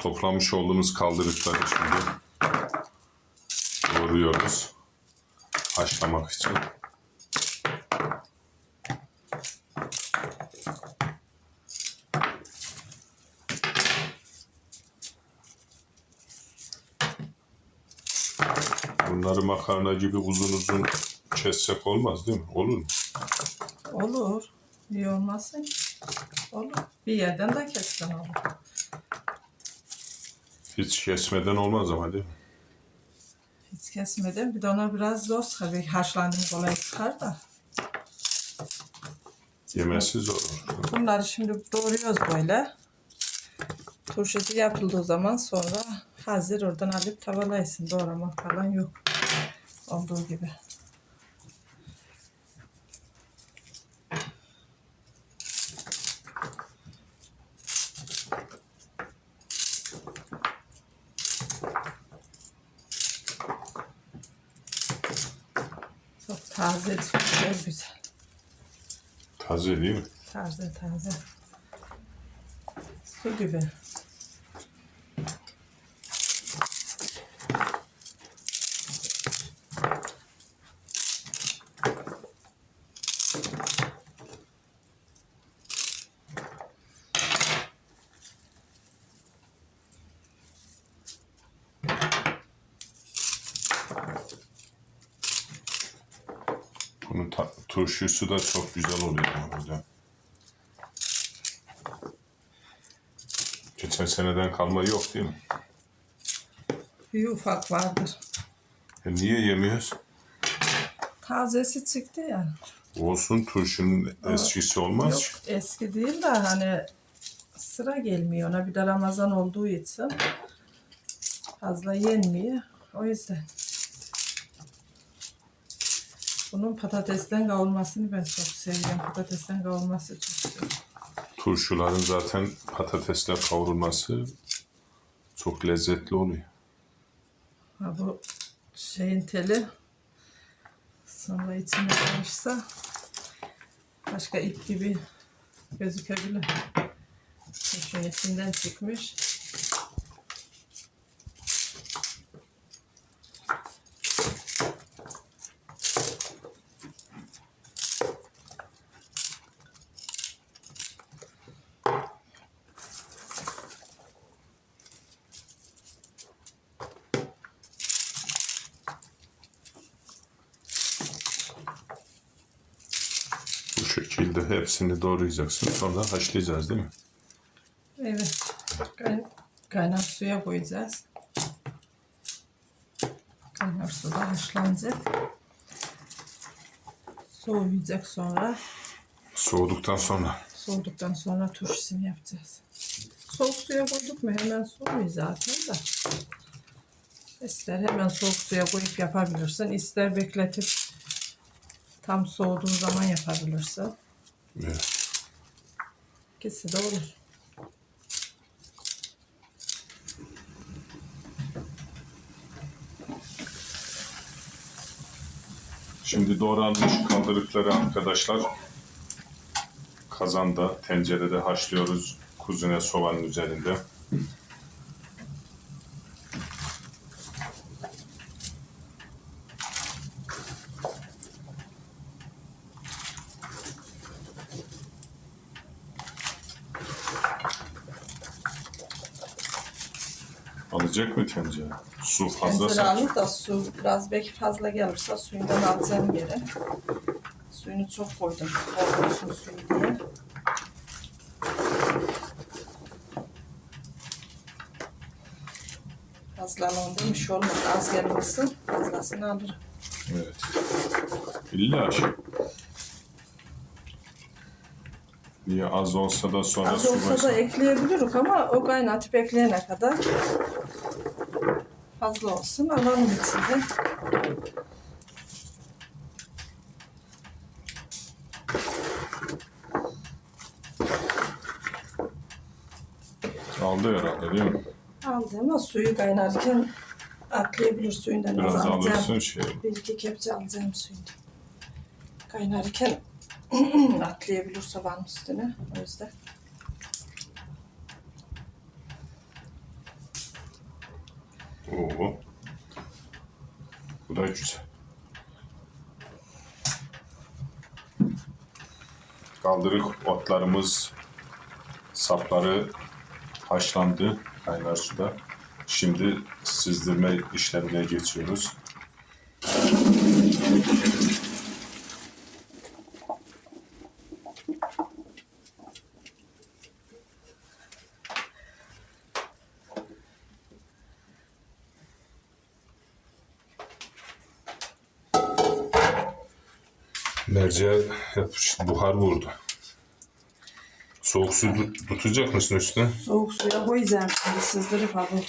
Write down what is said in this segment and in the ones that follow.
Toplamış olduğumuz kaldırıkları şimdi doğruyoruz. Haşlamak için. Bunları makarna gibi uzun uzun kessek olmaz değil mi? Olur mu? Olur. İyi olmasın. Olur. Bir yerden de kessen olur. Hiç kesmeden olmaz ama değil mi? Hiç kesmeden. Bir de ona biraz zor tabii. Haşlandığım kolay çıkar da. Yemesi zor olur. Bunları şimdi doğruyoruz böyle. Turşusu yapıldığı zaman sonra hazır oradan alıp tavalaysın. Doğramak falan yok. Olduğu gibi. Çok taze, çok güzel. Taze değil mi? Taze taze. Su gibi. Bunun ta- turşusu da çok güzel oluyor böyle. Geçen seneden kalma yok değil mi? Bir ufak vardır. E niye yemiyoruz? Tazesi çıktı ya. Olsun turşunun eskisi olmaz. Yok eski değil de hani sıra gelmiyor ona bir de Ramazan olduğu için fazla yenmiyor. O yüzden. Bunun patatesten kavurmasını ben çok seviyorum. Patatesten kavurması çok seviyorum. Turşuların zaten patatesle kavrulması çok lezzetli oluyor. Ha bu şeyin teli sonra içine karışsa başka ip gibi gözükebilir. Şunun içinden çıkmış. Bu şekilde hepsini doğrayacaksın. Sonra haşlayacağız değil mi? Evet. Kay- kaynar suya koyacağız. Kaynar suda haşlanacak. Soğuyacak sonra. Soğuduktan sonra. Soğuduktan sonra turşusunu yapacağız. Soğuk suya koyduk mu hemen soğuyor zaten de. İster hemen soğuk suya koyup yapabilirsin. ister bekletip tam soğuduğu zaman yapabilirsin. Evet. İkisi de olur. Şimdi doğranmış kaldırıkları arkadaşlar kazanda, tencerede haşlıyoruz kuzine soğanın üzerinde. Alacak mı tencere? Su Tencere fazla alıp da su biraz belki fazla gelirse suyundan alacağım geri. Suyunu çok koydum. Bol olsun suyu diye. Fazlalığında bir şey olmaz. Az gelmesin. Fazlasını alırım. Evet. İlla şey. Niye az olsa da sonra Az su olsa da başlar. ekleyebiliriz ama o kaynatıp ekleyene kadar fazla olsun. Alalım içinde. Aldı herhalde değil mi? Aldı ama suyu kaynarken atlayabilir suyundan. Biraz az alırsın şey. Bir iki kepçe alacağım suyundan. Kaynarken atlayabilir sobanın üstüne. O yüzden. Oo. Bu da güzel. Kaldırık otlarımız, sapları haşlandı kaynar suda. Şimdi sizdirme işlemine geçiyoruz. Merceğe yapış, buhar vurdu. Soğuk su tut- tutacak mısın üstüne? Soğuk suya koyacağım şimdi sızdırıp abi.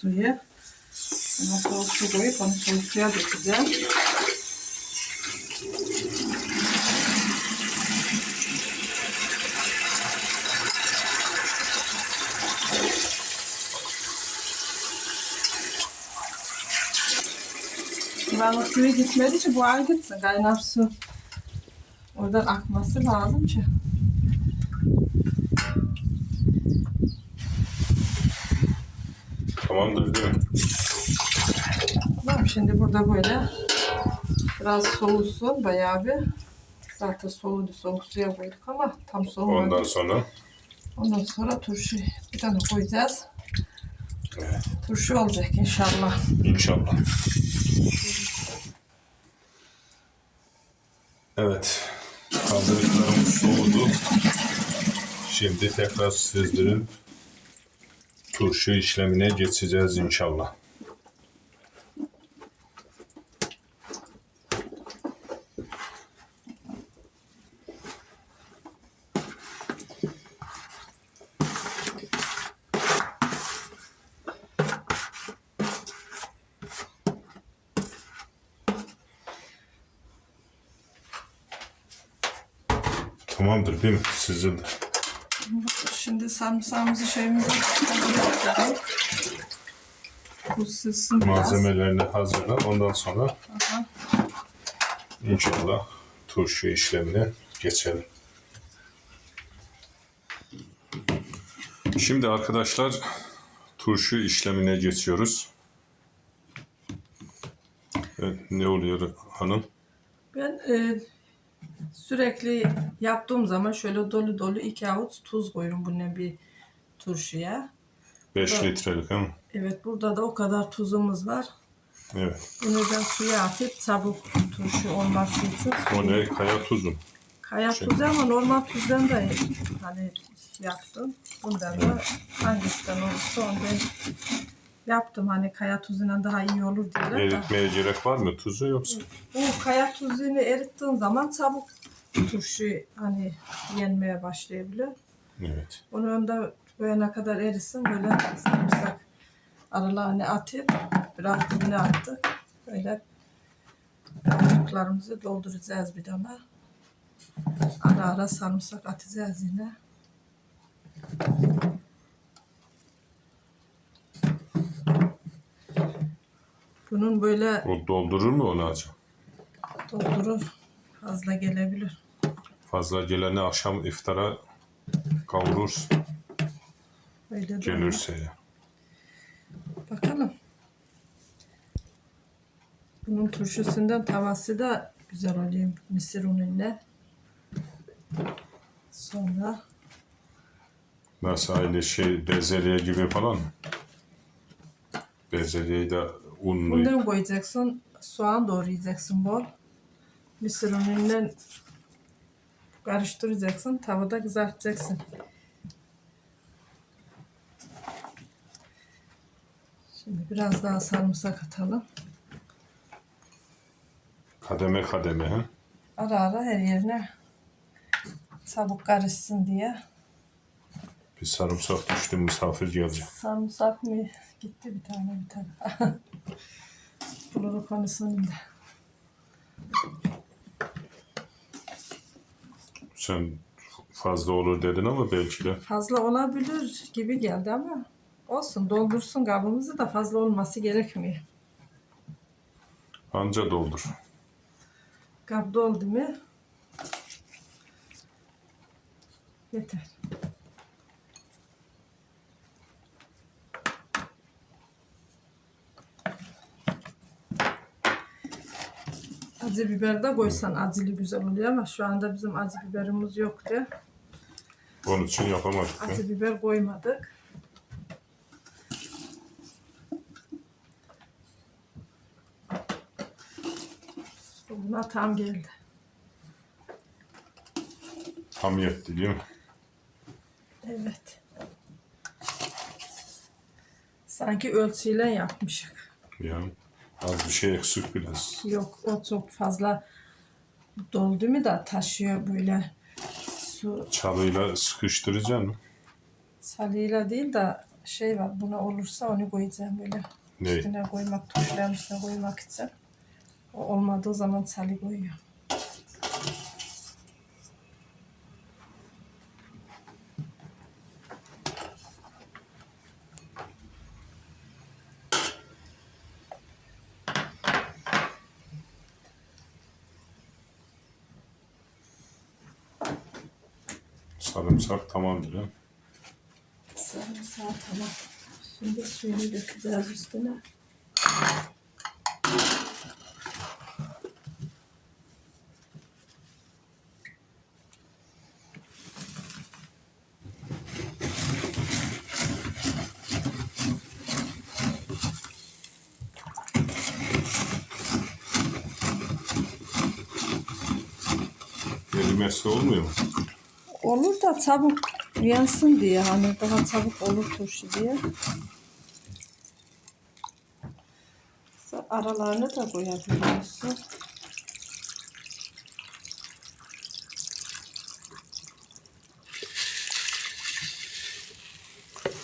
Suyu. Ona soğuk su koyup onu soğuk suya dökeceğim. Buranın suyu gitmediği için buhar gitsin. Kaynar su. Oradan akması lazım ki. Tamamdır değil mi? Tamam şimdi burada böyle biraz soğusun bayağı bir. Zaten soğudu soğuk suya koyduk ama tam soğumadı. Ondan sonra Ondan sonra turşu bir tane koyacağız. Evet. Turşu olacak inşallah. inşallah. Evet. Kaldırıklarımız soğudu. Şimdi tekrar sizdirip turşu işlemine geçeceğiz inşallah. Tamamdır değil mi? Sizin de. Şimdi sarımsağımızı şeyimizi hazırlayalım. Bu sızsın. Malzemelerini hazırla. Ondan sonra Aha. inşallah turşu işlemine geçelim. Şimdi arkadaşlar turşu işlemine geçiyoruz. Evet, ne oluyor hanım? Ben e, sürekli yaptığım zaman şöyle dolu dolu iki avuç tuz koyuyorum bunun bir turşuya. 5 Evet. litrelik ha? Evet burada da o kadar tuzumuz var. Evet. Bunu da suya atıp çabuk turşu olması için. O ne? Kaya tuzu. Kaya Şey- tuzu ama normal tuzdan da hani yaptım. Bundan da hangisinden olursa ondan yaptım. Hani kaya tuzuyla daha iyi olur diyorlar da. Eritmeye gerek var mı tuzu yoksa? Bu kaya tuzunu erittiğin zaman çabuk turşu hani yenmeye başlayabilir. Evet. Onu önde koyana kadar erisin böyle sarımsak aralarını atıp biraz dibine attık. Böyle kabuklarımızı dolduracağız bir dana. Ara ara sarımsak atacağız yine. Bunun böyle O doldurur mu onu acaba? doldurur. Fazla gelebilir. Fazla geleni akşam iftara kavurursun. Böyle de. Gelirse ya. Bakalım. Bunun turşusundan tavası da güzel oluyor mısır unuyla. Sonra Nasıl aynı şey bezelye gibi falan mı? Bezelyeyi de unlu. bundan koyacaksın. Soğan doğrayacaksın bol. Mısır unuyla karıştıracaksın. Tavada kızartacaksın. Şimdi biraz daha sarımsak atalım. Kademe kademe. ha? Ara ara her yerine çabuk karışsın diye. Bir sarımsak düştü misafir gelecek. Sarımsak mı? Gitti bir tane bir tane. Buluru konusunda. Sen fazla olur dedin ama belki de Fazla olabilir gibi geldi ama olsun doldursun kabımızı da fazla olması gerekmiyor. anca doldur. Kap doldu mu? Yeter. Acı biber de koysan acılı güzel oluyor ama şu anda bizim acı biberimiz yoktu. Onun için yapamadık. ya. Acı biber koymadık. Buna tam geldi. Tam yetti değil mi? Evet. Sanki ölçüyle yapmışık. Ya az bir şey eksik biraz. Yok o çok fazla doldu mu da taşıyor böyle su Çalıyla sıkıştıracaksın mı? salıyla değil de şey var buna olursa onu koyacağım böyle Ne? üstüne koymak turşuların üstüne koymak için. O olmadığı zaman salı koyuyor. Sarımsak tamamdır ha. Sarımsağı tamam. Şimdi suyunu dökeceğiz üstüne. Erimesi olmuyor mu? Olur da çabuk yansın diye hani daha çabuk olur turşu diye. Aralarını da koyabiliyorsun.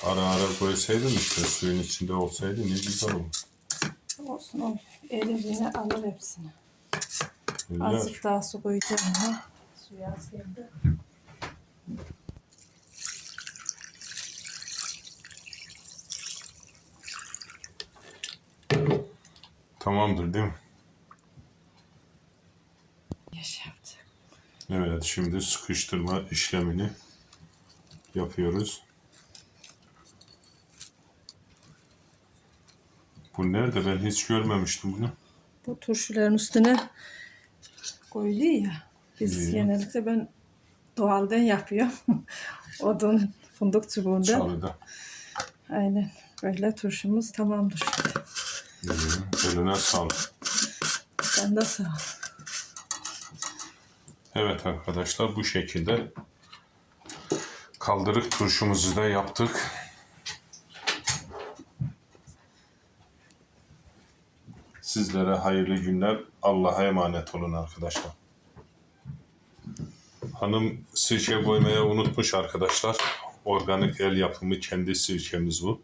Ara ara koysaydın işte suyun içinde olsaydı ne güzel olur. Olsun o elini alır hepsini. Azıcık daha su koyacağım ha. Suyu az geldi. Tamamdır değil mi? Yaş yapacak. Evet şimdi sıkıştırma işlemini yapıyoruz. Bu nerede? Ben hiç görmemiştim bunu. Bu turşuların üstüne koyuluyor ya. Biz İyi. genellikle ben doğalden yapıyorum. Odun, fındık çubuğundan. Çalıda. Aynen. Böyle turşumuz tamamdır. İyi. Eline sağlık. Sen de sağ ol. Evet arkadaşlar bu şekilde kaldırık turşumuzu da yaptık. Sizlere hayırlı günler. Allah'a emanet olun arkadaşlar. Hanım sirke koymaya unutmuş arkadaşlar. Organik el yapımı kendi sirkemiz bu.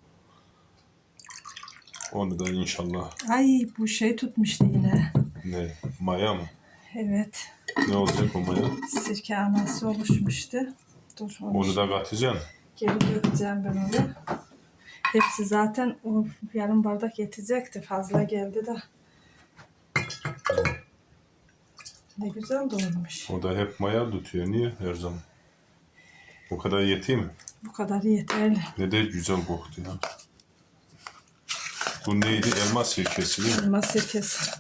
Onu da inşallah Ay bu şey tutmuştu yine. ne maya mı? Evet. Ne olacak o maya? Sirke anası oluşmuştu. Dur onu, Onu da katacaksın. geri dökeceğim ben onu. Hepsi zaten o yarım bardak yetecekti. Fazla geldi de. Ne güzel doğurmuş. O da hep maya tutuyor. Niye her zaman? O kadar yetiyor mi? Bu kadar yeterli. Ne de güzel koktu ya. Bu neydi? Elma sirkesi değil mi? Elma sirkesi.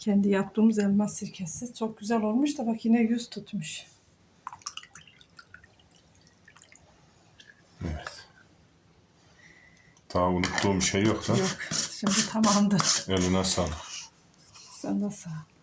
Kendi yaptığımız elma sirkesi. Çok güzel olmuş da bak yine yüz tutmuş. Evet. Daha unuttuğum şey yok da. Yok. Şimdi tamamdır. Eline sağlık. Sen de sağ ol.